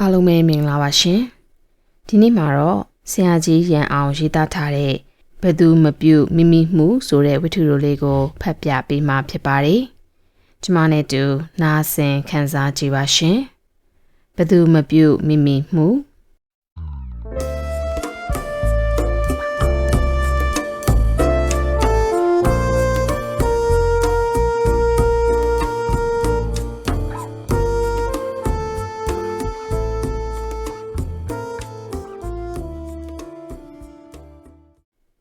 အားလုံးပဲမင်္ဂလာပါရှင်ဒီနေ့မှာတော့ဆရာကြီးရန်အောင်ရေးသားထားတဲ့ဘသူမပြုတ်မိမိမှုဆိုတဲ့ဝတ္ထုတို့လေးကိုဖတ်ပြပေးမှာဖြစ်ပါတယ်ကျမနဲ့တူနားဆင်ခံစားကြည့်ပါရှင်ဘသူမပြုတ်မိမိမှု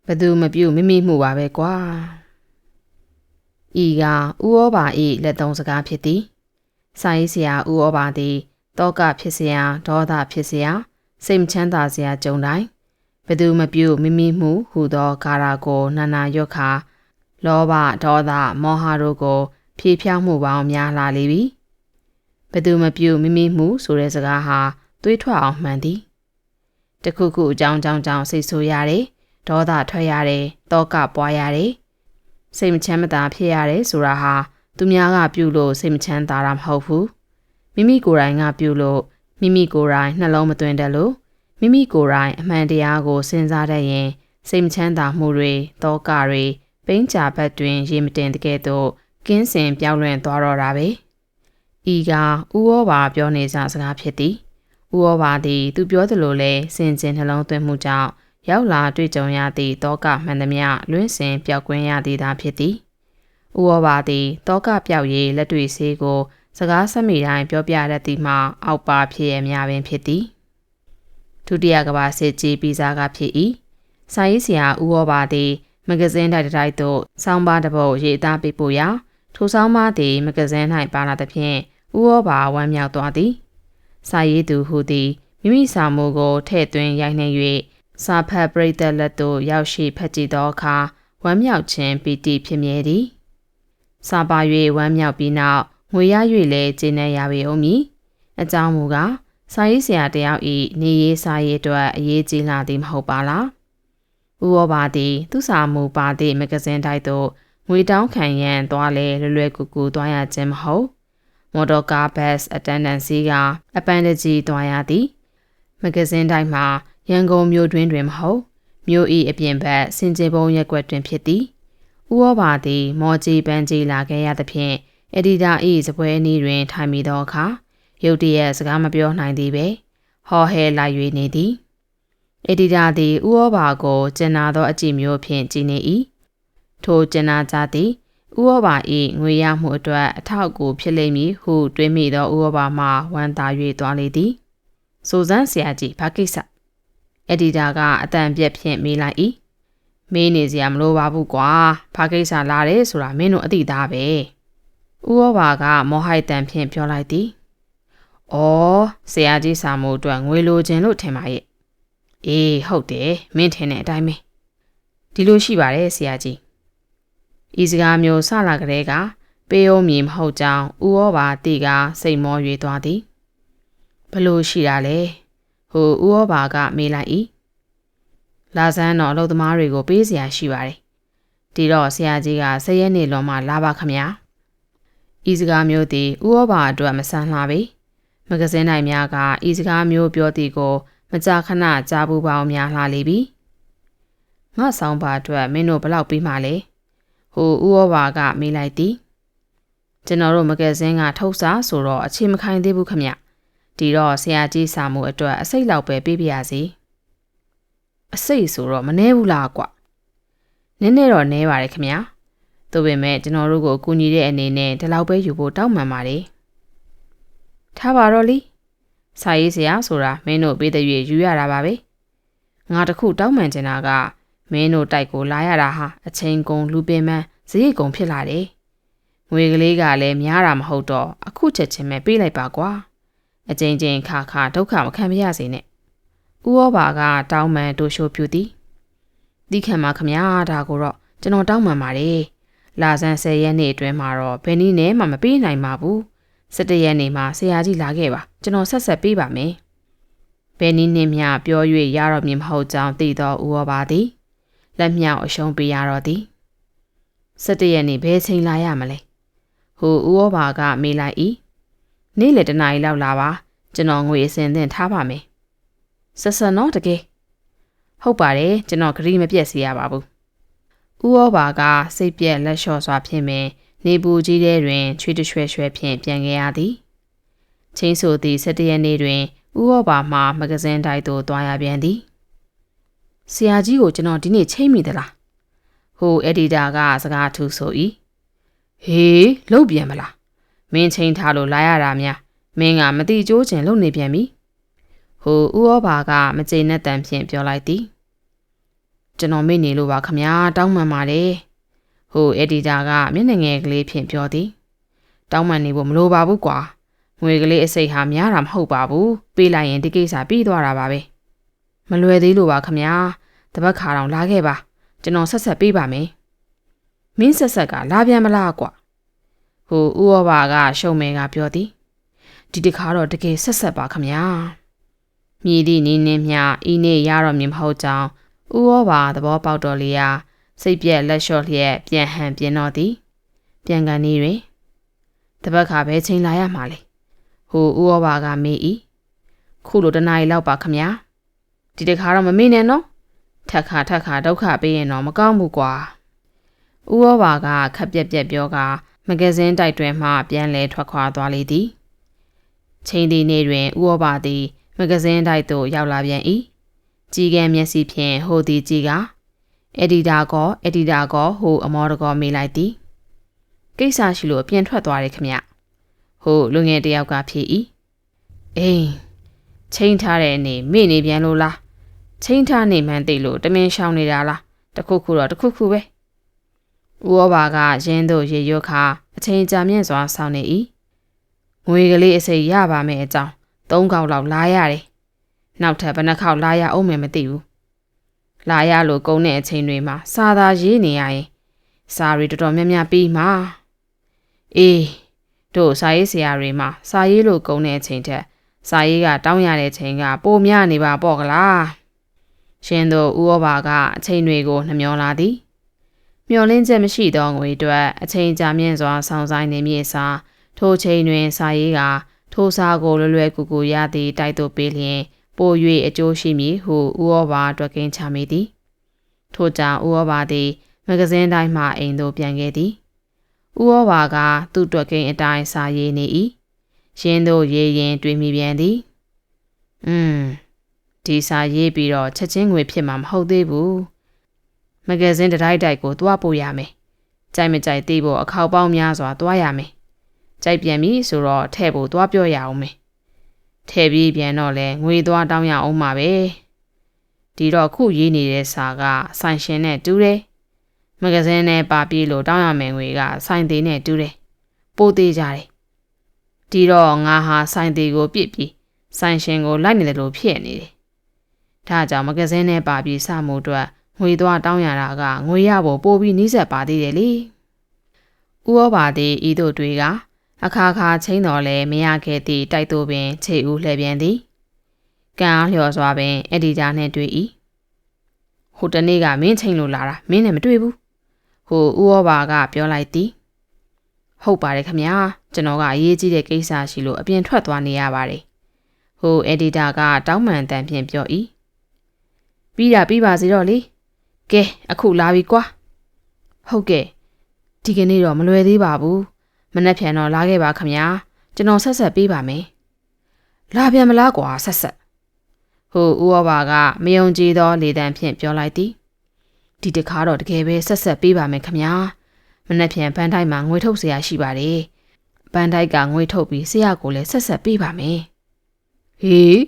ဘသူမပြုတ်မိမိမှုပါပဲကွာဤကဥဩဘာဤလက်သုံးစကားဖြစ်သည်စာရေးဆရာဥဩဘာသည်တောကဖြစ်စရာဒေါသဖြစ်စရာစိတ်မချမ်းသာစရာကြုံတိုင်းဘသူမပြုတ်မိမိမှုဟူသောကာရာကိုနာနာရော့ခါလောဘဒေါသမောဟတို့ကို ဖြည့်ဖြောင်းမှုပေါင်းများလာလေပြီဘသူမပြုတ်မိမိမှုဆိုတဲ့စကားဟာသွေးထွက်အောင်မှန်သည်တခုခုအကြောင်းကြောင့်ကြောင့်စိတ်ဆိုးရတယ် ဒေါသထွက်ရတယ်တောကပွားရတယ်စိတ်မချမ်းမသာဖြစ်ရတယ်ဆိုတာဟာသူများကပြုလို့စိတ်မချမ်းသာတာမဟုတ်ဘူးမိမိကိုယ်တိုင်ကပြုလို့မိမိကိုယ်တိုင်နှလုံးမသွင်းတတ်လို့မိမိကိုယ်တိုင်အမှန်တရားကိုစဉ်းစားတတ်ရင်စိတ်မချမ်းသာမှုတွေတောကတွေပိန်းချဘက်တွင် ရေမတင်တကယ်တော့ကင်းစင်ပြောင်းလဲသွားတော့တာပဲဤကဥဩဘာပြောနေကြစကားဖြစ်သည်ဥဩဘာသည် သူပြောသလိုလဲစင်ကျင်နှလုံးသွင်းမှုကြောင့် ရောက်လာတွေ့ကြုံရသည့်တောကမှန်သမျှလွင့်စင်ပျောက်ကွင်းရသည်သာဖြစ်သည်ဥဩဘာသည်တောကပျောက်ရေးလက်တွေ့ဆေးကို စကားဆက်မိတိုင်းပြောပြတတ်သည်မှာအောက်ပါဖြစ်ရများပင်ဖြစ်သည်ဒုတိယကမ္ဘာစစ်ကြီးပြီးစားကဖြစ်၏စာရေးဆရာဥဩဘာသည်မဂဇင်းတိုက်တိုက်သို့စောင်းပါတစ်ပုဒ်ရေးသားပေးပို့ရာထိုစောင်းပါသည်မဂဇင်း၌ပါလာသဖြင့်ဥဩဘာဝမ်းမြောက်သွားသည်စာရေးသူဟူသည်မိမိစာမှုကိုထဲ့သွင်းရိုက်နှိပ်၍ စာဖတ်ပရိသတ်လက်သို့ရောက်ရှိဖတ်ကြည့်သောအခါဝမ်းမြောက်ခြင်းပီတိဖြစ်မြဲသည်စာပါ၍ဝမ်းမြောက်ပြီးနောက်ငွေရ၍လည်းကျင်းနေရပေဦးမည်အကြောင်းမူကားစာရေးဆရာတယောက်ဤနေရေးစာရေးအတွက်အရေးကြီးလာသည်မဟုတ်ပါလားဥဩဘာသည်သူစာမူပါသည့်မဂဇင်းတိုက်သို့ငွေတောင်းခံရန်သွားလဲလွယ်လွယ်ကူကူသွားရခြင်းမဟုတ်မော်တော်ကားဘတ်အတန်တန်စီကအပန်းတကြီးသွားရသည်မဂဇင်းတိုက်မှာ ရန်ကုန်မြို့တွင်တွင်မဟုတ်မြို့ဤအပြင်ဘက်စင်ကြေပုံရက်ွက်တွင်ဖြစ်သည်ဥဩဘာသည် မော်ကြီးပန်းကြီးလာခဲ့ရသဖြင့်အက်ဒီတာဤစပွဲနည်းတွင်ထိုင်မိသောအခါရုတ်တရက်စကားမပြောနိုင်သေးပဲဟော်ဟဲလိုက်၍နေသည်အက်ဒီတာသည်ဥဩဘာကိုကျင်နာသောအကြည့်မျိုးဖြင့်ကြည်နေ၏ထိုကျင်နာကြသည်ဥဩဘာ၏ငွေရမှုအတွက်အထောက်အကူဖြစ်လိမ့်မည်ဟုတွေးမိသောဥဩဘာမှဝမ်းသာ၍သွားလေသည်စိုးစမ်းဆရာကြီးဘာကိစ္စ အက်ဒီတာကအတန်ပြက်ဖြင့်မေးလိုက်၏မေးနေစရာမလိုပါဘူးကွာဘာကိစ္စလာတယ်ဆိုတာမင်းတို့အသိသားပဲဥဩဘာကမောဟိုက်တန်ဖြင့်ပြောလိုက်သည်ဩဆရာကြီးစာမိုးအတွက်ငွေလိုချင်လို့ထင်ပါရဲ့အေးဟုတ်တယ်မင်းထင်တဲ့အတိုင်းပဲဒီလိုရှိပါတယ်ဆရာကြီးဤစကားမျိုးဆလာကလေးကပေးအောင်မြင်မဟုတ်ကြောင်းဥဩဘာတိကစိတ်မော၍သွားသည်ဘလို့ရှိတာလဲ ဟိုဥဩဘာကမေးလိုက်၏လာဆန်းတော့အလုပ်သမားတွေကိုပေးစရာရှိပါတယ်ဒီတော့ဆရာကြီးကဆရက်နေလွန်မှလာပါခမညာဤစကားမျိုးသည်ဥဩဘာအတွက်မဆန်းလှပေမဂဇင်းတိုင်းများကဤစကားမျိုးပြောသည်ကို မကြာခဏကြားပူပေါင်းများလှလေပြီငါဆောင်ပါအတွက်မင်းတို့ဘလောက်ပြီးမှလဲဟိုဥဩဘာကမေးလိုက်သည်ကျွန်တော်တို့မဂဇင်းကထုတ်စားဆိုတော့အချိန်မခိုင်သေးဘူးခမညာ ဒီတော့ဆရာကြီးစာမှုအတွက်အစိတ်လောက်ပဲပေးပြရစီအစိတ်ဆိုတော့မနှဲဘူးလားကွနည်းနည်းတော့နှဲပါတယ်ခင်ဗျာသို့ပေမဲ့ကျွန်တော်တို့ကိုကူညီတဲ့အနေနဲ့ဒီလောက်ပဲယူဖို့တောင်းပန်ပါတယ်ထားပါတော့လीစာရေးဆရာဆိုတာမင်းတို့ပေးတဲ့ရွေယူရတာပါပဲငါတခုတောင်းပန်ချင်တာကမင်းတို့တိုက်ကိုလာရတာဟာအချိန်ကုန်လူပင်မစရိတ်ကုန်ဖြစ်လာတယ်ငွေကလေးကလည်းများတာမဟုတ်တော့အခုချက်ချင်းပဲပေးလိုက်ပါကွာ အကြိမ်ကြိမ်ခါခါဒုက္ခမခံပါရစေနဲ့ဥဩဘာကတောင်းပန်တိုးရှိုးပြူသည်တိခံပါခမညာဒါကိုတော့ကျွန်တော်တောင်းပန်ပါတယ်လာဆန်း10ရက်နေ့အတွင်းမှာတော့ဘယ်နည်းနဲ့မှမပေးနိုင်ပါဘူး17ရက်နေ့မှာဆရာကြီးလာခဲ့ပါကျွန်တော်ဆက်ဆက်ပေးပါမယ်ဘယ်နည်းနဲ့မျှပြော၍ရတော့မည်မဟုတ်ကြောင်းသိသောဥဩဘာသည်လက်မြောက်အရှုံးပေးရတော့သည်17ရက်နေ့ဘယ်ချိန်လာရမလဲဟိုဥဩဘာကမေးလိုက်၏ နေ့လယ်တနာရီလောက်လာပါကျွန်တော်ငွေအစင်သင့်ထားပါမယ်ဆက်ဆက်နော်တကယ်ဟုတ်ပါတယ်ကျွန်တော်ဂရီမပြက်စီရပါဘူးဥဩဘာကစိတ်ပြက်လက်လျှော့စွာဖြင့်ပင်နေပူကြီးထဲတွင်ချွေးတရွှဲရွှဲဖြင့်ပြန်ခဲ့ရသည်ချင်းဆိုသည့်၁၇ရက်နေ့တွင်ဥဩဘာမှမဂဇင်းတိုက်သို့တွားရပြန်သည်ဆရာကြီးကိုကျွန်တော်ဒီနေ့ချိန်မိသလားဟိုအက်ဒီတာကစကားထူဆို၏ဟေးလုတ်ပြန်မလား မင်းချိန်ထားလို့လာရတာများမင်းကမတိကျိုးချင်လုံနေပြန်ပြီဟိုဥဩဘာကမကျေနပ်တမ်းဖြင့်ပြောလိုက်သည်ကျွန်တော်မေ့နေလို့ပါခမညာတောင်းပန်ပါတယ်ဟိုအက်ဒီတာကမျက်နှာငယ်ကလေးဖြင့်ပြောသည်တောင်းပန်နေဖို့မလိုပါဘူးကွာငွေကလေးအစိတ်ဟာများတာမဟုတ်ပါဘူးပေးလိုက်ရင်ဒီကိစ္စပြီးသွားတာပါပဲမလွယ်သေးလို့ပါခမညာတပတ်ခါတောင်လာခဲ့ပါကျွန်တော်ဆက်ဆက်ပေးပါမယ်မင်းဆက်ဆက်ကလာပြန်မလားကွာ ဟိုဥဩဘာကရှုံမဲကပြောသည်ဒီတခါတော့တကယ်ဆက်ဆက်ပါခမညာမြည်သည့်နင်းနှင်းမြဤနေ့ရတော့မြင်မဟုတ်ကြောင်းဥဩဘာသဘောပေါက်တော်လေရာစိတ်ပြက်လက်လျှော့လျက်ပြန်ဟန်ပြင်းတော့သည်ပြန်ကန်နေတွင်တပတ်ခါပဲချိန်လာရမှာလေဟိုဥဩဘာကမေး၏ခုလိုတနားရီလောက်ပါခမညာဒီတခါတော့မမေ့နဲ့နော်ထက်ခါထက်ခါဒုက္ခပေးရင်တော့မကောင်းဘူးကွာဥဩဘာကခက်ပြက်ပြက်ပြောက မဂဇင်းတိုက်တွင်မှပြန်လဲထွက်ခွာသွားလေသည်ချိန်ဒီနေ့တွင်ဥဩဘာသည်မဂဇင်းတိုက်သို့ရောက်လာပြန်၏ကြည်ကံမျက်စိဖြင့်ဟိုသည်ကြည်ကအက်ဒီတာကောအက်ဒီတာကောဟိုအမောတကောမေးလိုက်သည်ကိစ္စရှိလို့ပြန်ထွက်သွားတယ်ခမဟိုလူငယ်တယောက်ကဖြေ၏အေးချိန်ထားတဲ့အနေမိနေပြန်လို့လားချိန်ထားနေမှန်းသိလို့တမင်ရှောင်နေတာလားတခုခုတော့တခုခုပဲ ဥဩဘာကရင်းတို့ရေရွတ်ခါအချိန်ကြာမြင့်စွာဆောင်းနေ၏ငွေကလေးအစိပ်ရပါမယ်အကြောင်းသုံးခေါက်လောက်လာရတယ်နောက်ထပ်ဘယ်နှခေါက်လာရအောင်မယ်မသိဘူးလာရလို့ကုန်းတဲ့အချိန်တွေမှာစာသာရေးနေရရင်စာရီတော်တော်များများပြီးမှာအေးတို့စာရေးဆရာတွေမှာစာရေးလို့ကုန်းတဲ့အချိန်ထက်စာရေးကတောင်းရတဲ့ချိန်ကပိုများနေပါပေါ့ကလားရှင်တို့ဥဩဘာကအချိန်တွေကိုနှမျောလာသည် မျောလင်းချက်မရှိသောငွေအတွက်အချိန်ကြာမြင့်စွာဆောင်ဆိုင်နေမည်စာထိုချိန်တွင်စာရေးကထိုစာကိုလွယ်လွယ်ကူကူရသည့်တိုက်သို့ပေးလျင်ပို၍အကျိုးရှိမည်ဟုဥဩဘာအတွက်ကင်းချမိသည်ထို့ကြောင့်ဥဩဘာသည်မဂဇင်းတိုင်းမှအိမ်သို့ပြန်ခဲ့သည်ဥဩဘာကသူ့အတွက်ကင်းအတိုင်းစာရေးနေ၏ရင်းတို့ရေးရင်တွေးမိပြန်သည်อืมဒီစာရေးပြီးတော့ချက်ချင်းငွေဖြစ်မှာမဟုတ်သေးဘူး မဂဇင်းတိုက်တိုက်ကိုသွားပို့ရမယ်ကြိုက်မကြိုက်သိဖို့အခောက်ပေါင်းများစွာသွားရမယ်ကြိုက်ပြန်ပြီဆိုတော့ထဲ့ဖို့သွားပြောရအောင်မယ်ထဲ့ပြီးပြန်တော့လဲငွေသွားတောင်းရအောင်မှာပဲဒီတော့ခုရေးနေတဲ့စာကဆိုင်ရှင်နဲ့တူးတယ်မဂဇင်းနဲ့ပါပြေးလို့တောင်းရမယ်ငွေကဆိုင်သေးနဲ့တူးတယ်ပို့သေးကြတယ်ဒီတော့ငါဟာဆိုင်သေးကိုပြစ်ပြီးဆိုင်ရှင်ကိုလိုက်နေတယ်လို့ဖြစ်နေတယ်ဒါကြောင့်မဂဇင်းနဲ့ပါပြီးစမှုအတွက် ငွေသွားတောင်းရတာကငွေရဖို့ပို့ပြီးနှိစက်ပါသေးတယ်လေဥဩဘာသည်ဤတို့တွေကအခါခါချင်းတော်လဲမရခဲ့သည့်တိုက်သို့ပင် ခြေဦးလှည့်ပြန်သည်ကံအားလျော်စွာပင်အက်ဒီတာနှင့်တွေ့၏ဟိုတနေ့ကမင်းချိန်လို့လာတာမင်းနဲ့မတွေ့ဘူးဟိုဥဩဘာကပြောလိုက်သည်ဟုတ်ပါတယ်ခမညာကျွန်တော်ကအရေးကြီးတဲ့ကိစ္စရှိလို့အပြင်ထွက်သွားနေရပါတယ်ဟိုအက်ဒီတာကတောင်းပန်တန်ဖြင့်ပြော၏ပြီးတာပြီးပါစေတော့လေ ကဲအခုလာပြီကွာဟုတ်ကဲ့ဒီကနေ့တော့မလွယ်သေးပါဘူးမနှက်ဖြန်တော့လာခဲ့ပါခမညာကျွန်တော်ဆက်ဆက်ပေးပါမယ်လာပြန်မလားကွာဆက်ဆက်ဟိုဦးဩဘာကမယုံကြည်သောလေတံဖြင့်ပြောလိုက်သည်ဒီတခါတော့တကယ်ပဲဆက်ဆက်ပေးပါမယ်ခမညာမနှက်ဖြန်ဘန်တိုင်းမှာငွေထုတ်เสียရှိပါတယ်ဘန်တိုက်ကငွေထုတ်ပြီးဆရာကိုလည်းဆက်ဆက်ပေးပါမယ်ဟေး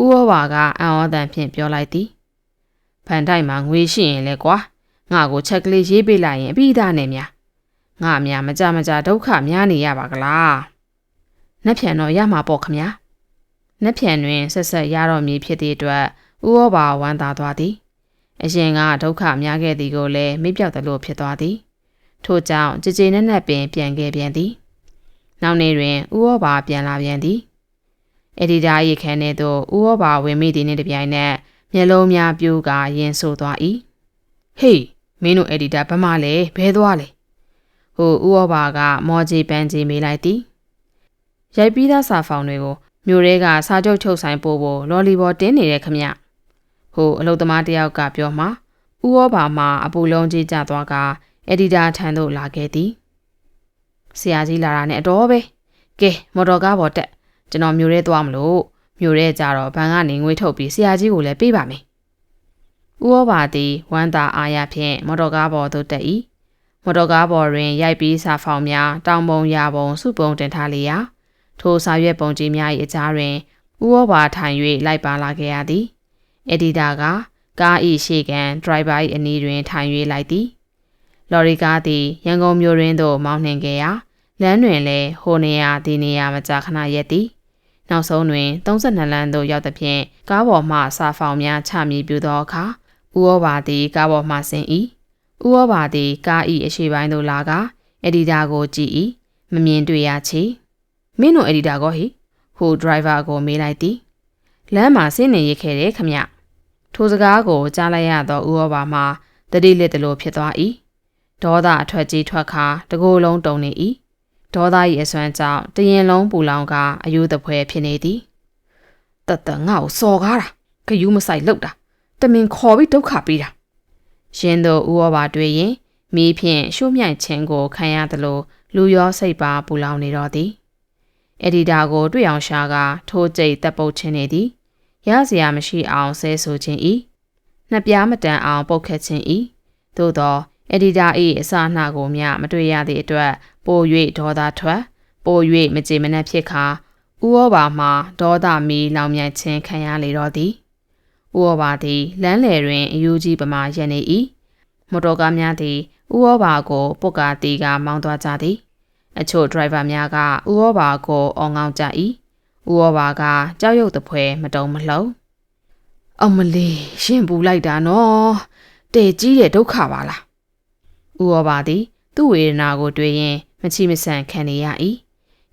ဦးဩဘာကအံ့ဩတန်ဖြင့်ပြောလိုက်သည် ဖန်တိုက်မှာငွေရှိရင်လဲကွာငါကိုချက်ကလေးရေးပေးလိုက်ရင်အပြီးသားနဲ့များငါများမကြမကြဒုက္ခများနေရပါကလားနှက်ဖြန်တော့ရမှာပေါ့ခမညာနှက်ဖြန်တွင်ဆက်ဆက်ရတော့မည်ဖြစ်သည့်အတွက်ဥဩဘာဝမ်းသာသွားသည်အရင်ကဒုက္ခများခဲ့သည်ကိုလည်းမေ့ပြောက်သလိုဖြစ်သွားသည်ထို့ကြောင့်ကြည်ကြည်နက်နက်ပင်ပြန်ခဲ့ပြန်သည်နောက်နေ့တွင်ဥဩဘာပြန်လာပြန်သည်အဒီတာရေခန်းထဲသို့ဥဩဘာဝင်မိသည်နှင့်တပြိုင်နက် မျက်လုံးများပြိုးကရင်ဆိုသွား၏ဟေးမင်းတို့အက်ဒီတာဘာမှလဲဘဲသွားလဲဟိုဥဩဘာကမော်ဂျီပန်ဂျီမေးလိုက်သည်ရိုက်ပြီးသားစာဖောင်တွေကိုမမြို့ရဲကစားကြုတ်ချုပ်ဆိုင်ပို့ဖို့လော်လီဘောတင်းနေတဲ့ခမဟိုအလုသမားတယောက်ကပြောမှာဥဩဘာမှာအပူလုံးကြီးကျသွားကအက်ဒီတာထံသို့လာခဲ့သည်ဆရာကြီးလာတာနဲ့အတော်ပဲကဲမော်တော်ကားပေါ်တက်ကျွန်တော်မြို့ရဲသွားမလို့ မြို့ရဲကြတော့ဘဏ်ကနေငွေထုတ်ပြီးဆရာကြီးကိုလည်းပေးပါမယ်ဥဩဘာသည်ဝမ်းသာအားရဖြင့်မော်တော်ကားပေါ်သို့တက်၏မော်တော်ကားပေါ်တွင်ရိုက်ပြီးစာဖောင်များတောင်ပုံရာပုံစုပုံတင်ထားလျာထိုစာရွက်ပုံကြီးများ၏အကြားတွင်ဥဩဘာထိုင်၍လိုက်ပါလာခဲ့ရသည်အက်ဒီတာကကား၏ရှေ့ကန်ဒရိုင်ဘာ၏အနီးတွင်ထိုင်၍လိုက်သည်လော်ရီကားသည်ရန်ကုန်မြို့ရင်းသို့မောင်းနှင်ခဲ့ရာလမ်းတွင်လည်းဟိုနေရာဒီနေရာမကြာခဏရက်သည် နောက်ဆုံးတွင်32လမ်းသို့ရောက်သဖြင့်ကားပေါ်မှစာဖောင်များချမြည်ပြသောအခါဥဩဘာသည်ကားပေါ်မှဆင်း၏ဥဩဘာသည်ကား၏အရှိပိုင်းသို့လာကအက်ဒီတာကိုကြည့်၏မမြင်တွေ့ရချေမင်းတို့အက်ဒီတာကောဟိဟိုဒရိုင်ဘာကိုမေးလိုက်သည်လမ်းမှာဆင်းနေရခဲ့တယ်ခမထိုစကားကိုကြားလိုက်ရသောဥဩဘာမှာတတိလက်တလို့ဖြစ်သွား၏ဒေါသအထွက်ကြီးထွက်ခါတကိုယ်လုံးတုံနေ၏ ဒေါသ၏အစွမ်းကြောင့်တရင်လုံးပူလောင်ကအယုသဖွဲဖြစ်နေသည်တတငါ့ကိုစော်ကားတာခယူးမဆိုင်လောက်တာတမင်ခေါ်ပြီးဒုက္ခပေးတာရှင်တို့ဥဩဘာတွေ့ရင်မိဖြင့်ရှုမြိုက်ခြင်းကိုခံရသလိုလူရောစိတ်ပါပူလောင်နေတော့သည်အက်ဒီတာကိုတွေ့အောင်ရှာကထိုးကြိတ်တပ်ပုတ်ခြင်းနေသည်ရစရာမရှိအောင်ဆဲဆိုခြင်းဤနှစ်ပြားမတန်အောင်ပုတ်ခတ်ခြင်းဤသို့သော အက်ဒီတာ၏အစအနှကိုမျှမတွေ့ရသည့်အတွက်ပို၍ဒေါသထွက်ပို၍မကြေမနက်ဖြစ်ခါဥဩဘာမှာဒေါသမီလောင်မြိုက်ခြင်းခံရလေတော့သည်ဥဩဘာသည်လမ်းလေတွင်အယူကြီးပမာရနေ၏မော်တော်ကားများသည်ဥဩဘာကိုပုတ်ကာတီကမောင်းသွားကြသည်အချို့ဒရိုင်ဘာများကဥဩဘာကိုအော်ငောင်းကြ၏ဥဩဘာကကြောက်ရွံ့တပွဲမတုံမလှုံအမလီရှင်ပူလိုက်တာနော်တဲကြီးတဲ့ဒုက္ခပါလား ဥဩဘာသည် သူ့ဝေဒနာကိုတွေ့ရင်မချိမဆန်ခံနေရ၏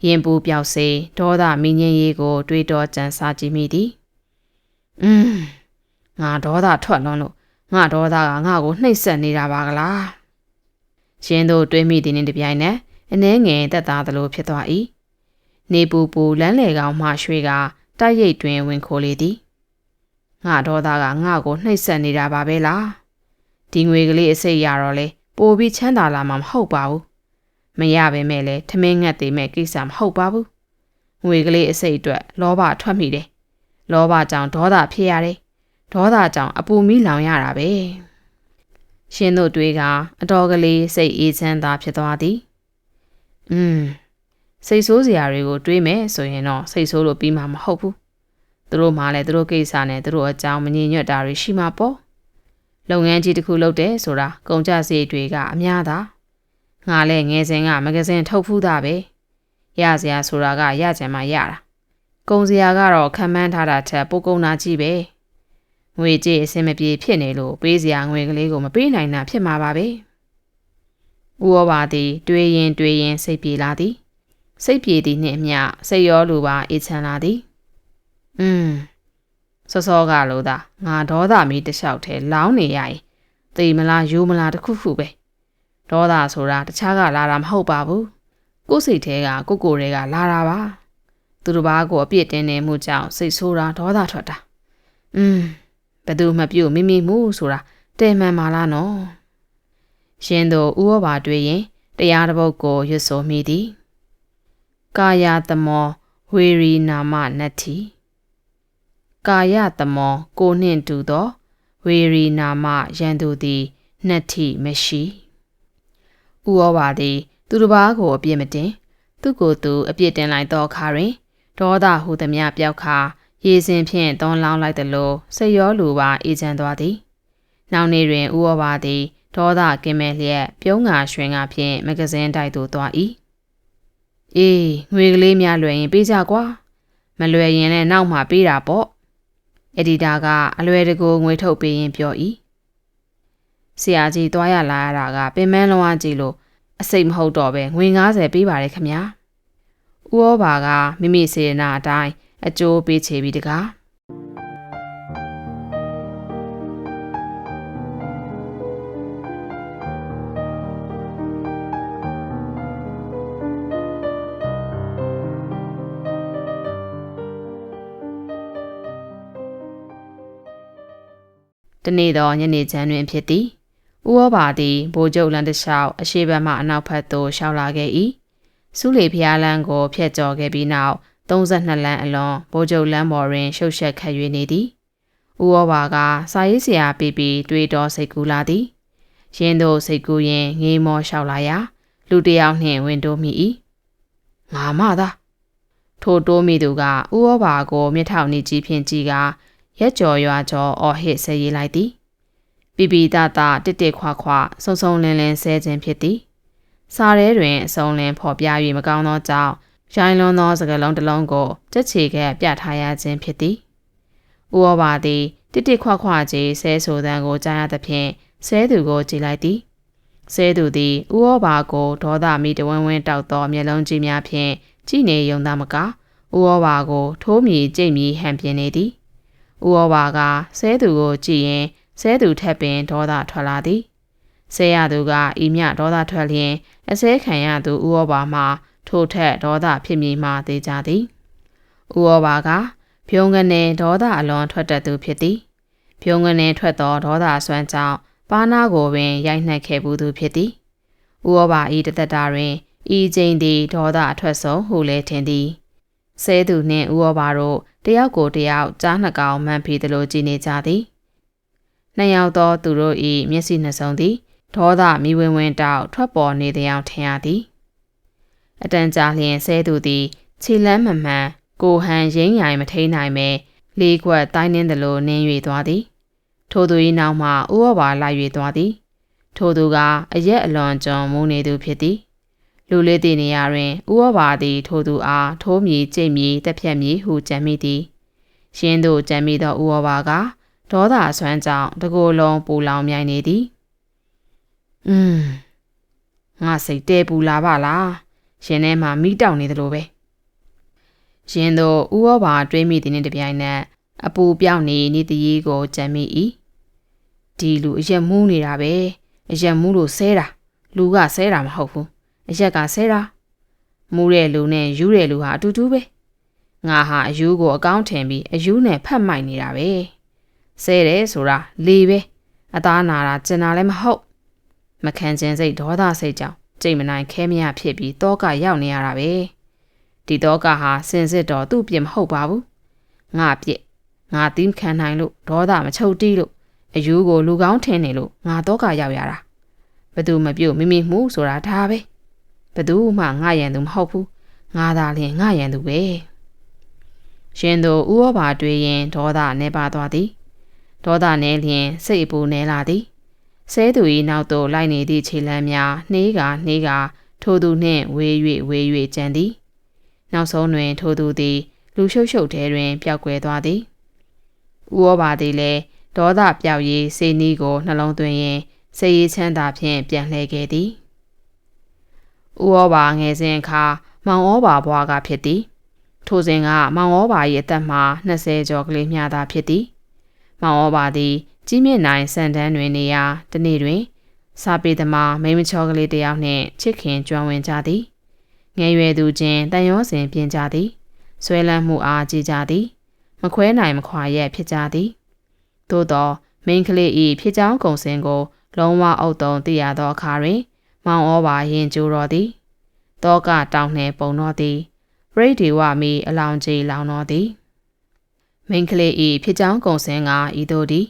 ရင်ပူပြောက်စေဒေါသမင်းငင်းရေးကို တွေးတောကြံစားကြည့်မိသည်อืมငါဒေါသထွက်လွန်းလို့ငါဒေါသကငါ့ကိုနှိပ်စက်နေတာပါကလားရှင်တို့တွေးမိသည်နှင့်တပြိုင်နက်အနှဲငယ်တက်သားသလိုဖြစ်သွား၏နေပူပူလန်းလေကောင်မှရွှေကတိုက်ရိတ်တွင်ဝင်ခိုးလေသည်ငါဒေါသကငါ့ကိုနှိပ်စက်နေတာပါပဲလားဒီငွေကလေးအစိတ်ရတော့လေ ပိုပြီးချမ်းသာလာမှာမဟုတ်ပါဘူးမရပါမဲ့လေထမင်းငတ်သေးမဲ့ကိစ္စမဟုတ်ပါဘူးငွေကလေးအစိတ်အတွက်လောဘထွက်မိတယ်လောဘကြောင့်ဒေါသဖြစ်ရတယ်ဒေါသကြောင့်အပူမီးလောင်ရတာပဲရှင်တို့တွေကအတော်ကလေးစိတ်အေးချမ်းသာဖြစ်သွားသည်อืมစိတ်ဆိုးစရာတွေကိုတွေးမယ်ဆိုရင်တော့စိတ်ဆိုးလို့ပြီးမှာမဟုတ်ဘူးသူတို့မှလည်းသူတို့ကိစ္စနဲ့သူတို့အကြောင်းမငြင်းညွတ်တာတွေရှိမှာပေါ့ လုပ်ငန်းကြီးတစ်ခုလုပ်တယ်ဆိုတာကုန်ကြစရိတ်တွေကအများသာငါလည်းငယ်စဉ်ကမဂဇင်းထုတ်ဖူးတာပဲရစရာဆိုတာကရကြမှာရတာကုန်စရာကတော့ခံမှန်းထားတာထက်ပိုကုန်တာကြီးပဲငွေကြေးအဆင်မပြေဖြစ်နေလို့ပေးစရာငွေကလေးကိုမပေးနိုင်တာဖြစ်မှာပါပဲဥဩဘာသည် တွေးရင်တွေးရင်စိတ်ပြေလာသည်စိတ်ပြေသည်နှင့်အမျှစိတ်ရောလိုပါအေးချမ်းလာသည်อืม စောစောကလို့သာငါဒေါသမီးတလျှောက်ထဲလောင်းနေရရင်သေမလားယူမလားတခုခုပဲဒေါသဆိုတာတခြားကလာတာမဟုတ်ပါဘူးကိုယ်စိတ်ထဲကကိုကိုတွေကလာတာပါသူတစ်ပါးကိုအပြစ်တင်နေမှုကြောင့်စိတ်ဆိုးတာဒေါသထွက်တာอืมဘသူမှပြုတ်မိမိမှုဆိုတာတဲမှန်ပါလားနော်ရှင်တို့ဥဩဘာတွေ့ရင်တရားတစ်ပုဒ်ကိုရွတ်ဆိုမိသည်ကာယတမောဝေရီနာမနတ္တိ ကာယတမောကိုနှင့်တူသော ဝေရီနာမရန်သူသည်နှက်ထိမရှိဥဩဘာသည် သူတစ်ပါးကိုအပြစ်မတင် သူကိုယ်သူအပြစ်တင်လိုက်သောအခါတွင်ဒေါသဟုသမျှပျောက်ခါရေစင်ဖြင့်သွန်းလောင်းလိုက်သလိုစိတ်ရောလူပါအေးချမ်းသွားသည်နောက်နေ့တွင်ဥဩဘာသည်ဒေါသကင်းမဲ့လျက်ပြုံးငါရွှင်ငါဖြင့်မဂဇင်းတိုက်သို့သွား၏အေးငွေကလေးများလွယ်ရင်ပေးကြကွာမလွယ်ရင်လည်းနောက်မှပေးတာပေါ့ အက်ဒီတာကအလွယ်တကူငွေထုတ်ပေးရင်ပြော၏ဆရာကြီးသွားရလာရတာကပင်မန်းလုံးဝကြည့်လို့အစိတ်မဟုတ်တော့ပဲငွေ90ပေးပါတယ်ခမညာဥဩဘာကမိမိစေနာအတိုင်းအကျိုးပေးချေပြီးတကား တနေ့သောညနေချမ်းတွင်ဖြစ်သည်ဥဩဘာသည်ဘိုးကျုပ်လန်တလျှောက်အရှိဘက်မှအနောက်ဘက်သို့ရှောက်လာခဲ့၏စုလီဖျားလန်းကိုဖျက်ကျော်ခဲ့ပြီးနောက်32လမ်းအလွန်ဘိုးကျုပ်လမ်းပေါ်တွင်ရှုပ်ရှက်ခတ်၍နေသည်ဥဩဘာကစာရေးဆရာပြီးပြီးတွေးတော်စိတ်ကူးလာသည်ရင်းတို့စိတ်ကူးရင်ငေးမောလျှောက်လာရာလူတစ်ယောက်နှင့်ဝင်တိုးမိ၏ငါမသာထိုတိုးမိသူကဥဩဘာကိုမြစ်ထောင်နေကြီးဖြင့်ကြည်က ရက်ကြော်ရွာကျော်အော်ဟစ်ဆဲရေးလိုက်သည်ပြပီတတတစ်တစ်ခွာခွာဆုံဆုံလင်းလင်းဆဲခြင်းဖြစ်သည်စာရဲတွင်အစုံလင်းဖော်ပြ၍မကောင်းသောကြောင့်ရိုင်းလွန်သောစကလုံးတစ်လုံးကိုကြက်ချေခဲ့ပြထားရခြင်းဖြစ်သည်ဥဩဘာသည်တစ်တစ်ခွာခွာကြီးဆဲဆိုသံကိုကြားရသဖြင့်ဆဲသူကိုကြည်လိုက်သည်ဆဲသူသည်ဥဩဘာကိုဒေါသမီတဝင်းဝင်းတောက်သောမျက်လုံးကြီးများဖြင့်ကြည်နေယုံသားမကဥဩဘာကိုထိုးမြည်ကြိတ်မြည်ဟန်ပြင်းနေသည် ဥဩဘာကဆဲသူကိုကြည့်ရင်ဆဲသူထက်ပင်ဒေါသထွက်လာသည်ဆဲရသူကဤမြဒေါသထွက်လျင်အစဲခံရသူဥဩဘာမှထိုထက်ဒေါသဖြစ်မည်မှသိကြသည်ဥဩဘာကဖြုံးကနေဒေါသအလွန်ထွက်တတ်သူဖြစ်သည်ဖြုံးကနေထွက်သောဒေါသဆွမ်းကြောင့်ပါနာကိုပင်ရိုက်နှက်ခဲ့ဘူးသူဖြစ်သည်ဥဩဘာဤတသက်တာတွင်ဤချိန်သည်ဒေါသအထွက်ဆုံးဟုလည်းထင်သည် ဆဲသူနှင့်ဥဩဘာတို့တယောက်ကိုတယောက်ကြားနှကောင်မှန်ဖီသလိုကြည်နေကြသည်နှစ်ယောက်သောသူတို့၏မျက်စိနှစုံသည်ဒေါသမိဝင်ဝင်တောက်ထွက်ပေါ်နေသည်အောင်ထင်ရသည်အတန်ကြာလျင်ဆဲသူသည်ခြေလမ်းမမှန်ကိုဟန်ရင်းရိုင်မထိန်နိုင်ပဲလေးခွက်တိုင်းနှင်းသလိုနင်း၍သွားသည် ထိုသူ၏နောက်မှဥဩဘာလိုက်၍သွားသည် ထိုသူကအရက်အလွန်ကြုံမူနေသူဖြစ်သည် လူလေးတည်နေရာတွင်ဥဩဘာသည် ထိုသူအားထိုးမြည်ကြိတ်မြည်တက်ဖြတ်မြည်ဟုကြံမိသည်ရှင်းသို့ကြံမိသောဥဩဘာကဒေါသအဆွမ်းကြောင့်တကိုယ်လုံးပူလောင်မြိုင်နေသည်อืมငါစိတ်တဲပူလာပါလားရှင်ထဲမှာမိတောက်နေသလိုပဲရှင်တို့ဥဩဘာတွေးမိတဲ့နေ့တပြိုင်နက်အပူပြောင်းနေနေတည်းကိုကြံမိ၏ဒီလူအရက်မူးနေတာပဲအရက်မူးလို့ဆဲတာလူကဆဲတာမဟုတ်ဘူး အရက်ကဆဲတာမူးတဲ့လူနဲ့ယူတဲ့လူဟာအတူတူပဲငါဟာအယူကိုအကောင်းထင်ပြီးအယူနဲ့ဖတ်မိုက်နေတာပဲဆဲတယ်ဆိုတာလေပဲအသားနာတာကျင်တာလည်းမဟုတ်မခံခြင်းစိတ်ဒေါသစိတ်ကြောင့်ကြိတ်မနိုင်ခဲမရဖြစ်ပြီးတောကရောက်နေရတာပဲဒီတောကဟာစင်စစ်တော်သူ့ပြစ်မဟုတ်ပါဘူးငါပြစ်ငါသီးခံနိုင်လို့ဒေါသမချုပ်တီးလို့အယူကိုလူကောင်းထင်နေလို့ငါတောကရောက်ရတာဘသူမပြုတ်မိမိမှုဆိုတာဒါပဲ ဘသူမှငါရန်သူမဟုတ်ဘူးငါသာလျင်ငါရန်သူပဲရှင်တို့ဥဩဘာတွေးရင်ဒေါသနေပါသွားသည်ဒေါသနဲလျင် စိတ်အပူနဲလာသည်ဆဲသူ၏နောက်သို့လိုက်နေသည့်ခြေလမ်းများနှေးကနှေးကထိုသူနှင့်ဝေး၍ဝေး၍ကြံသည်နောက်ဆုံးတွင် ထိုသူသည် လူရှုပ်ရှုပ်ထဲတွင်ပျောက်ကွယ်သွားသည်ဥဩဘာသည်လည်းဒေါသပျောက်ရေးစေနီးကိုနှလုံးသွင်းရင်စေရေးချမ်းသာဖြင့်ပြန်လှည့်ခဲ့သည် ဥဩဘာငယ်စဉ်အခါမောင်ဩဘာဘွားကဖြစ်သည်ထိုစဉ်ကမောင်ဩဘာ၏အသက်မှာ20ကျော်ကလေးမျှသာဖြစ်သည်မောင်ဩဘာသည်ကြီးမြင့်နိုင်စံတန်းတွင်နေရာတနေ့တွင်စာပေသမားမိမချောကလေးတယောက်နှင့်ချစ်ခင်ကြွဝင်ကြသည်ငယ်ရွယ်သူချင်းတန်ရောစဉ်ပြင်ကြသည်ဆွဲလန်းမှုအားကြည်ကြသည်မခွဲနိုင်မခွာရက်ဖြစ်ကြသည်သို့သောမိန်းကလေး၏ဖြစ်ကြောင်းကုံစင်ကို လုံးဝအုပ်တုံသိရသောအခါတွင် မောင်ဩဘာရင်ကျိုးတော်သည်တောကတောင်းနှင့်ပုံတော်သည်ပရိဒေဝမီအလောင်ကြီးလောင်တော်သည်မိန်းကလေး၏ဖြစ်ကြောင်းကုံစင်ကဤသို့သည်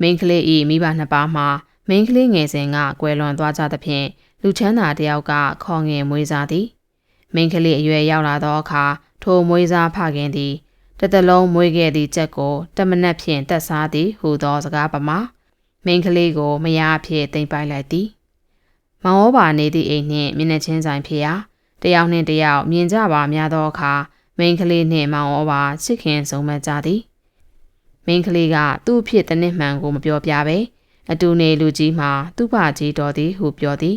မိန်းကလေး၏မိဘနှစ်ပါးမှာမိန်းကလေးငယ်စဉ်ကကွယ်လွန်သွားကြသဖြင့်လူချမ်းသာတယောက်ကခေါငင်မွေးစားသည်မိန်းကလေးအရွယ်ရောက်လာသောအခါထိုမွေးစားဖခင်သည်တတလုံးမွေးခဲ့သည့်ချက်ကိုတမနက်ဖြင့်တက်စားသည်ဟူသောစကားပမာမိန်းကလေးကိုမယားအဖြစ်တင်ပိုက်လိုက်သည် မောင်ဩဘာနေသည့်အိမ်နှင့်မျက်နှာချင်းဆိုင်ဖြစ်ရာတယောက်နှင့်တယောက်မြင်ကြပါများသောအခါမိန်းကလေးနှင့်မောင်ဩဘာချစ်ခင်ဆုံးမကြသည်မိန်းကလေးကသူ့ဖြစ်တဲ့နှစ်မှန်ကိုမပြောပြဘဲအတူနေလူကြီးမှာသူ့ဘာကြီးတော်သည်ဟုပြောသည်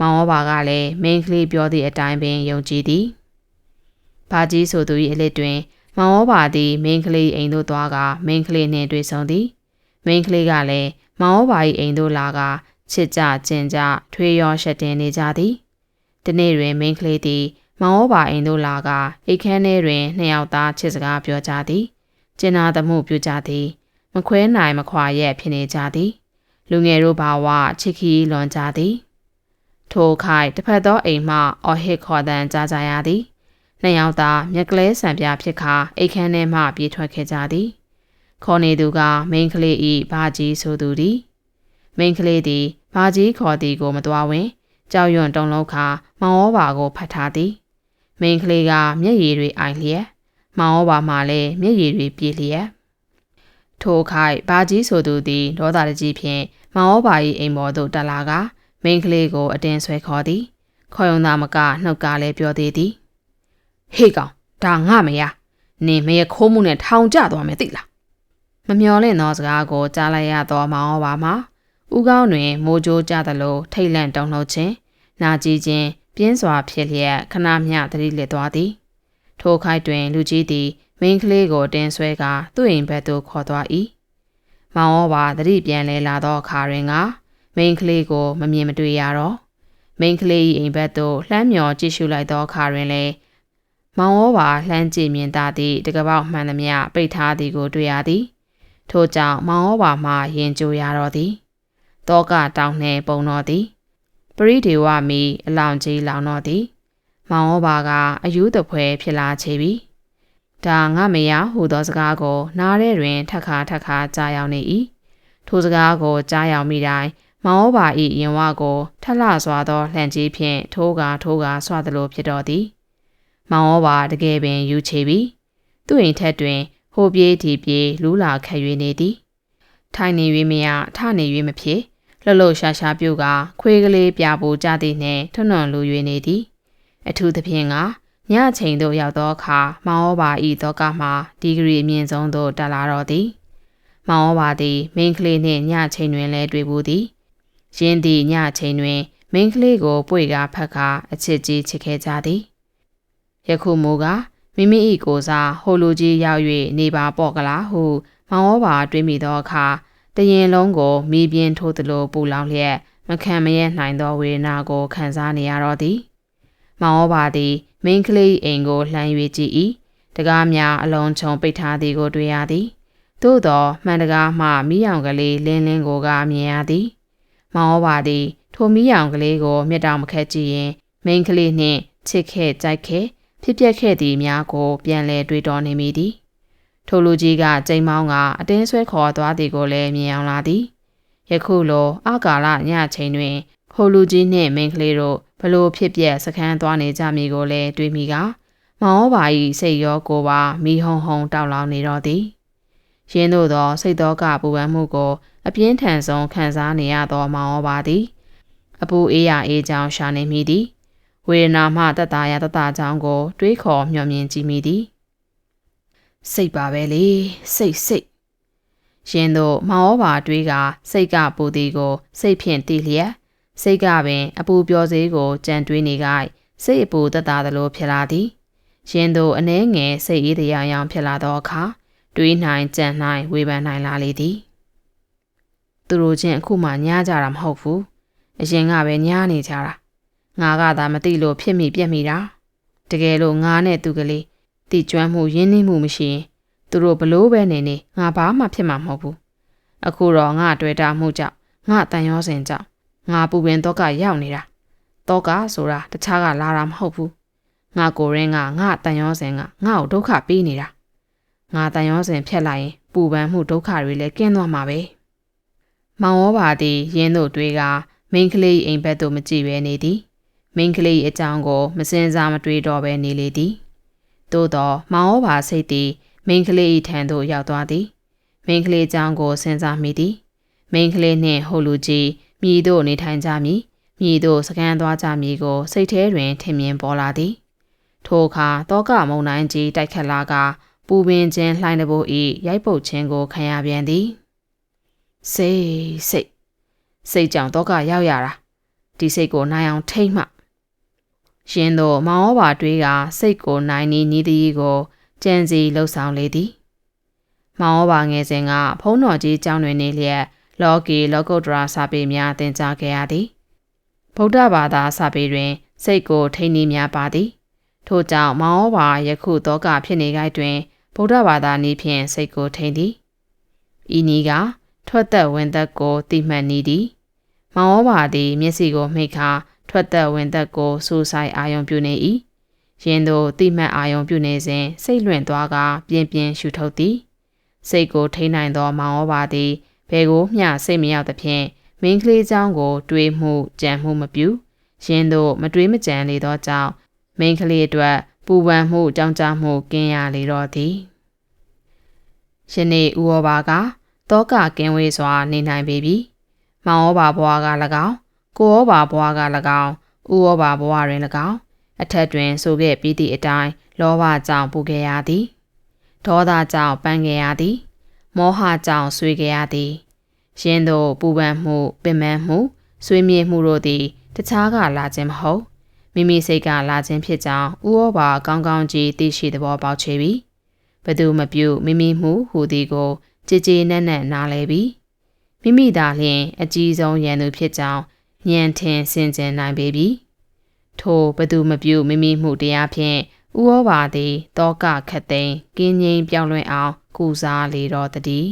မောင်ဩဘာကလည်းမိန်းကလေးပြောသည့်အတိုင်းပင်ယုံကြည်သည်ဘာကြီးဆိုသူ၏အလစ်တွင် မောင်ဩဘာသည်မိန်းကလေးအိမ်သို့သွားကမိန်းကလေးနှင့်တွေ့ဆုံသည်မိန်းကလေးကလည်းမောင်ဩဘာ၏အိမ်သို့လာက ချစ်ကြကျင်ကြထွေးရောရှက်တင်နေကြသည်ဒီနေ့တွင်မိန်းကလေးသည်မောင်ဩဘာအိမ်သို့လာကအိတ်ခမ်းထဲတွင်နှစ်ယောက်သားချစ်စကားပြောကြသည်ကျင်နာသမှုပြုကြသည်မမခွဲနိုင်မခွာရဲ့ဖြစ်နေကြသည် လူငယ်တို့ဘာဝချစ်ခီလွန်ကြသည် ထိုခိုက်တစ်ဖက်သောအိမ်မှအော်ဟစ်ခေါ်တန်းကြကြရသည်နှစ်ယောက်သာမြက်ကလေးဆံပြဖြစ်ခါအိတ်ခမ်းထဲမှပြေးထွက်ခဲ့ကြသည်ခေါ်နေသူကမိန်းကလေးဤဘာကြီးဆိုသူသည် မိန်းကလေးသည်ဘာကြီးခေါ်သည်ကိုမတော်ဝင်ကြောက်ရွံ့တုန်လုံးခါမောင်ဩဘာကိုဖတ်ထားသည်မိန်းကလေးကမျက်ရည်တွေအိုင်လျက်မောင်ဩဘာမှလည်းမျက်ရည်တွေပြေလျက်ထိုခိုက်ဘာကြီးဆိုသူသည်ဒေါသတကြီးဖြင့်မောင်ဩဘာ၏အိမ်ပေါ်သို့တက်လာကမိန်းကလေးကိုအတင်းဆွဲခေါ်သည်ခေါ်ယုံသားမကနှုတ်ကားလည်းပြောသေးသည်ဟေးကောင်ဒါငါမရနင်မရခိုးမှုနဲ့ထောင်ကျသွားမယ်သိလားမမျော်လင့်သောစကားကိုကြားလိုက်ရသောမောင်ဩဘာမှာ ဥကောင်းတွင်မိုးကြိုးကြသလိုထိတ်လန့်တုန်လှုပ်ခြင်းနာကြည်ခြင်းပြင်းစွာဖြစ်လျက်ခဏမျှသတိလစ်သွားသည်ထိုခိုက်တွင် လူကြီးသည်မိန်းကလေးကိုတင်းဆွဲကာသူ့အိမ်ဘက်သို့ခေါ်သွား၏မောင်ဩဘာသတိပြန်လဲလာသောအခါတွင်ကမိန်းကလေးကိုမမြင်မတွေ့ရတော့မိန်းကလေး၏အိမ်ဘက်သို့လှမ်းမြော်ကြည့်ရှုလိုက်သောအခါတွင်လည်းမောင်ဩဘာလှမ်းကြည့်မြင်သာသည့်တကပောက်မှန်သမျှပိတ်ထားသည်ကိုတွေ့ရသည်ထို့ကြောင့်မောင်ဩဘာမှရင်ကြိုရတော့သည် တောကတောင်းနှင့်ပုံတော်သည်ပရိဒေဝမီအလောင်ကြီးလောင်တော်သည်မောင်ဩဘာကအယူတပွဲဖြစ်လာချေပြီဒါငါမယားဟူသောစကားကို နားထဲတွင်ထက်ခါထက်ခါကြားရောက်နေ၏ထိုစကားကိုကြားရောက်မိတိုင်းမောင်ဩဘာ၏ရင်ဝကိုထက်လှစွာသောလှန်ကြီးဖြင့်ထိုးကာထိုးကာဆွသလိုဖြစ်တော်သည်မောင်ဩဘာတကယ်ပင်ယူချေပြီသူ့အိမ်ထက်တွင် ဟိုပြေးဒီပြေးလူးလာခက်၍နေသည်ထိုင်နေ၍မရထနေ၍မဖြစ် လှလှရှာရှာပြုတ်ကခွေးကလေးပြပိုကြသည်နှင့်ထွန်းထွန်းလူ၍နေသည်အထူးသဖြင့်ကညချိန်သို့ရောက်သောအခါမောင်ဩဘာဤသောကမှဒီဂရီအမြင့်ဆုံးသို့တက်လာတော့သည်မောင်ဩဘာသည်မိန်းကလေးနှင့်ညချိန်တွင်လည်းတွေ့ဘူးသည်ရင်းသည့်ညချိန်တွင်မိန်းကလေးကိုပွေကားဖက်ကာအချစ်ကြီးချစ်ခဲ့ကြသည်ယခုမိုးကမိမိ၏ကိုစားဟိုလိုကြီးရောက်၍နေပါပေါ့ကလားဟုမောင်ဩဘာတွေးမိသောအခါ တရင်လုံးကိုမိပြင်းထိုးသလိုပူလောင်လျက်မခံမရနိုင်သောဝေဒနာကိုခံစားနေရတော့သည်မောင်ဩဘာသည်မိန်းကလေးအိမ်ကိုလှမ်း၍ကြည့်၏တကားများအလုံးချုံပိတ်ထားသည်ကိုတွေ့ရသည်သို့သောမှန်တကားမှမိအောင်ကလေးလင်းလင်းကိုကမြင်ရသည်မောင်ဩဘာသည်ထိုမိအောင်ကလေးကိုမျက်တောင်မခက်ကြည့်ရင်မိန်းကလေးနှင့်ချစ်ခဲ့ကြိုက်ခဲ့ဖြစ်ပျက်ခဲ့သည်များကိုပြန်လည်တွေးတောနေမိသည် ထိုလူကြီးကကြိမ်မောင်းကအတင်းဆွဲခေါ်သွားသည်ကိုလည်းမြင်အောင်လာသည်ယခုလိုအကာလညချိန်တွင်ဟိုလူကြီးနှင့်မိန်းကလေးတို့ဘလို့ဖြစ်ပျက်စခန်းသွားနေကြမည်ကိုလည်းတွေးမိကမောင်ဩဘာ၏စိတ်ရောကိုယ်ပါမိဟုံဟုံတောက်လောင်နေတော့သည်ရင်းတို့သော စိတ်သောကပူပန်မှုကို အပြင်းထန်ဆုံးခံစားနေရသောမောင်ဩဘာသည်အပူအေးရအေးချောင်းရှာနေမိသည်ဝေဒနာမှတတရာတတချောင်းကို တွေးခေါ်မျှော်မြင်ကြည့်မိသည် စိတ်ပါပဲလေစိတ်စိတ်ရှင်တို့မောင်ဩဘာတွေးကစိတ်ကပူသည်ကို စိတ်ဖြင့်တည်လျက်စိတ်ကပင် အပူပျော်စေးကိုကြံတွေးနေကစိတ်အပူတက်တာသလိုဖြစ်လာသည်ရှင်တို့အနှဲငယ်စိတ်အေးတရားရောင်ဖြစ်လာသောအခါတွေးနိုင်ကြံနိုင်ဝေဖန်နိုင်လာလေသည်သူတို့ချင်းအခုမှညားကြတာမဟုတ်ဘူးအရင်ကပဲညားနေကြတာငါကသာမသိလို့ဖြစ်မိပြက်မိတာတကယ်လို့ငါနဲ့သူကလေး တိကျွမ်းမှုရင်းနှီးမှုမရှိရင်သူတို့ဘလို့ပဲနေနေငါဘာမှဖြစ်မှာမဟုတ်ဘူးအခုတော့ငါတွေ့တာမှုကြောင့်ငါတန်ရောစင်ကြောင့်ငါပူပင်တော့ကရောက်နေတာတော့ကဆိုတာတခြားကလာတာမဟုတ်ဘူးငါကိုရင်းကငါတန်ရောစင်ကငါ့ကိုဒုက္ခပေးနေတာငါတန်ရောစင်ဖြတ်လိုက်ရင်ပူပန်မှုဒုက္ခတွေလည်းကင်းသွားမှာပဲမောင်ဩဘာသည်ရင်းတို့တွေကမိန်းကလေးအိမ်ဘက်သို့မကြည့်ဘဲနေသည်မိန်းကလေးအကြောင်းကိုမစင်စားမတွေးတော့ဘဲနေလေသည် သို့သောမောင်ဩဘာစိတ်သည်မိန်းကလေး၏ထံသို့ရောက်သွားသည်မိန်းကလေးအကြောင်းကိုစဉ်းစားမိသည်မိန်းကလေးနှင့်ဟိုလူကြီးမြည်တို့နေထိုင်ကြမည်မြည်တို့စကန်းသွားကြမည်ကို စိတ်ထဲတွင်ထင်မြင်ပေါ်လာသည်ထိုအခါတောကမုံတိုင်းကြီးတိုက်ခတ်လာကပူပင်ခြင်းလှိုင်းတဘိုးဤရိုက်ပုတ်ခြင်းကိုခံရပြန်သည်စိတ်စိတ်စိတ်ကြောင့်တောကရောက်ရတာဒီစိတ်ကိုနိုင်အောင်ထိမ့်မှ ရှင်တို့မောင်ဩဘာတွေးကစိတ်ကိုနိုင်နီးနီးသည်ကိုကြံစီလှုပ်ဆောင်လေသည်မောင်ဩဘာငယ်စဉ်ကဖုံးတော်ကြီးကျောင်းတွင်နေလျက်လောကီလောကုတ္တရာစာပေများသင်ကြားခဲ့ရသည်ဗုဒ္ဓဘာသာစာပေတွင် စိတ်ကိုထိန်းနည်းများပါသည် ထို့ကြောင့်မောင်ဩဘာယခုတောကဖြစ်နေကြတွင်ဗုဒ္ဓဘာသာနည်းဖြင့်စိတ်ကိုထိန်းသည်ဤနည်းကထွက်သက်ဝင်သက်ကိုတိမှတ်နေသည်မောင်ဩဘာသည်မျက်စိကိုမှိတ်ခါ ထွက်သက်ဝင်သက်ကိုစူးဆိုင်အာယုံပြုနေ၏ယင်းတို့တိမှတ်အာယုံပြုနေစဉ်စိတ်လွင့်သွားကပြင်းပြင်းရှုထုတ်သည်စိတ်ကိုထိန်းနိုင်သောမောင်ဩဘာသည်ဘယ်ကိုမျှစိတ်မရောက်သဖြင့်မင်းကလေးเจ้าကို တွေးမှုကြံမှုမပြုရင်းတို့မတွေးမကြံလေသောကြောင့်မိန်းကလေးအတွက်ပူပန်မှုကြောင်းကြမှုကင်းရလေတော့သည်ယနေ့ဥဩဘာကတောကကင်းဝေးစွာနေနိုင်ပေပြီမောင်ဩဘာဘွားက၎င်း ကိုဩဘာဘွားက၎င်းဥဩဘာဘွားတွင်၎င်းအထက်တွင်ဆိုခဲ့ပြီးသည့်အတိုင်းလောဘကြောင့်ပူခဲ့ရသည်ဒေါသကြောင့်ပန်းခဲ့ရသည်မောဟကြောင့်ဆွေးခဲ့ရသည်ရင်းတို့ပူပန်မှုပင်ပန်းမှုဆွေးမြေ့မှုတို့သည်တခြားကလာခြင်းမဟုတ်မိမိစိတ်ကလာခြင်းဖြစ်ကြောင်းဥဩဘာကောင်းကောင်းကြီးသိရှိသဘောပေါက်ချေပြီဘသူမပြုမိမိမှုဟူသည်ကိုကြည်ကြည်နက်နက်နားလဲပြီမိမိသာလျှင်အကြီးဆုံးရန်သူဖြစ်ကြောင်း ဉာဏ်ထင်စင်ကြင်နိုင်ပေပြီထိုဘသူမပြုမိမိမှုတရားဖြင့်ဥဩဘာသည်တောကခတ်သိမ်းကင်းငိမ့်ပြောင်းလဲအောင်ကုစားလေတော်တည်း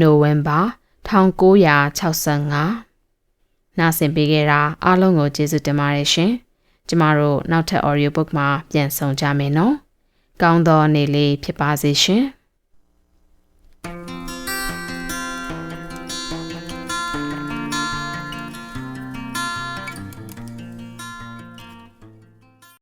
နိုဝင်ဘာ1965နားဆင်ပေးခဲ့တာအားလုံးကိုကျေးဇူးတင်ပါတယ်ရှင်။ကျမတို့နောက်ထပ် audio book မှာပြန်ဆောင်ကြမယ်နော်။ကောင်းသောနေ့လေးဖြစ်ပါစေရှင်။